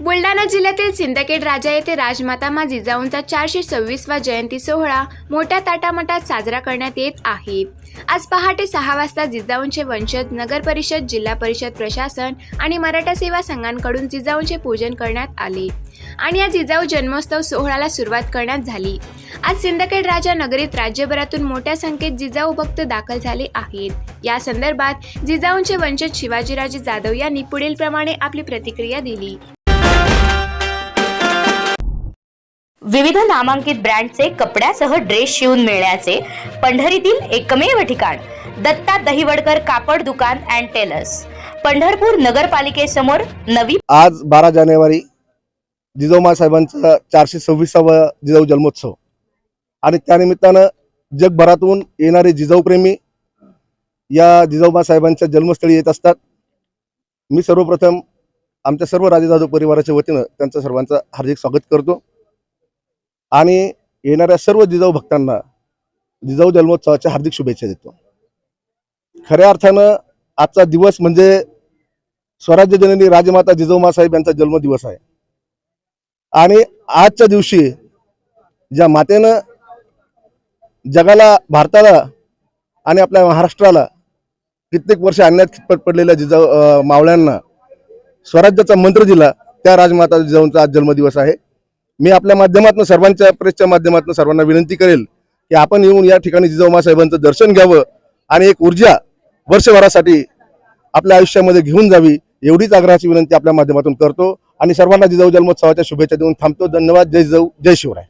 बुलढाणा जिल्ह्यातील सिंदखेड राजा येथे राजमाता मा जिजाऊंचा चारशे सव्वीसवा जयंती सोहळा मोठ्या ताटामाटात साजरा करण्यात येत आहे. आज पहाटे सहा वाजता जिजाऊंचे वंशज नगर परिषद जिल्हा परिषद प्रशासन आणि मराठा सेवा संघांकडून जिजाऊंचे पूजन करण्यात आले आणि या जिजाऊ जन्मोत्सव सोहळ्याला सुरुवात करण्यात झाली. आज सिंदखेड राजा नगरीत राज्यभरातून मोठ्या संख्येत जिजाऊ भक्त दाखल झाले आहेत. या संदर्भात जिजाऊंचे वंशज शिवाजीराजे जाधव यांनी पुढील प्रमाणे आपली प्रतिक्रिया दिली. विविध नामांकित ब्रँडचे कपड्यासह ड्रेस शिवून मिळण्याचे पंढरीतील एकमेव ठिकाण. दत्ता दहिवडकर कापड दुकान अँड टेलर्स पंढरपूर नगरपालिकेसमोर नवी आज बारा जानेवारी जिजाऊमा साहेबांचा चारशे सव्वीसावा जिजाऊ जन्मोत्सव. आणि त्यानिमित्तानं जगभरातून येणारे जिजाऊप्रेमी या जिजाऊमा साहेबांच्या जन्मस्थळी येत असतात. मी सर्वप्रथम आमच्या सर्व राजे जाधव परिवाराच्या वतीनं त्यांचं सर्वांचं हार्दिक स्वागत करतो. आणि येणाऱ्या सर्व जिजाऊ भक्तांना जिजाऊ जन्मोत्सवाच्या हार्दिक शुभेच्छा देतो. खऱ्या अर्थानं आजचा दिवस म्हणजे स्वराज्य जननी राजमाता जिजाऊमा साहेब यांचा जन्मदिवस आहे. आणि आजच्या दिवशी ज्या मातेनं जगाला भारताला आणि आपल्या महाराष्ट्राला कित्येक वर्ष आणण्यात खितपत पडलेल्या जिजाऊ मावळ्यांना स्वराज्याचा मंत्र दिला त्या राजमाता जिजाऊंचा आज जन्मदिवस आहे. मी आपल्या माध्यमातून सर्वांच्या प्रेसच्या माध्यमातून सर्वांना विनंती करेल की आपण येऊन या ठिकाणी जिजाऊमा साहेबांचं दर्शन घ्यावं आणि एक ऊर्जा वर्षभरासाठी आपल्या आयुष्यामध्ये घेऊन जावी एवढीच आग्रहाची विनंती आपल्या माध्यमातून करतो. आणि सर्वांना जिजाऊ जन्मोत्सवाच्या शुभेच्छा देऊन थांबतो. धन्यवाद. जय जाऊ जय शिवराय.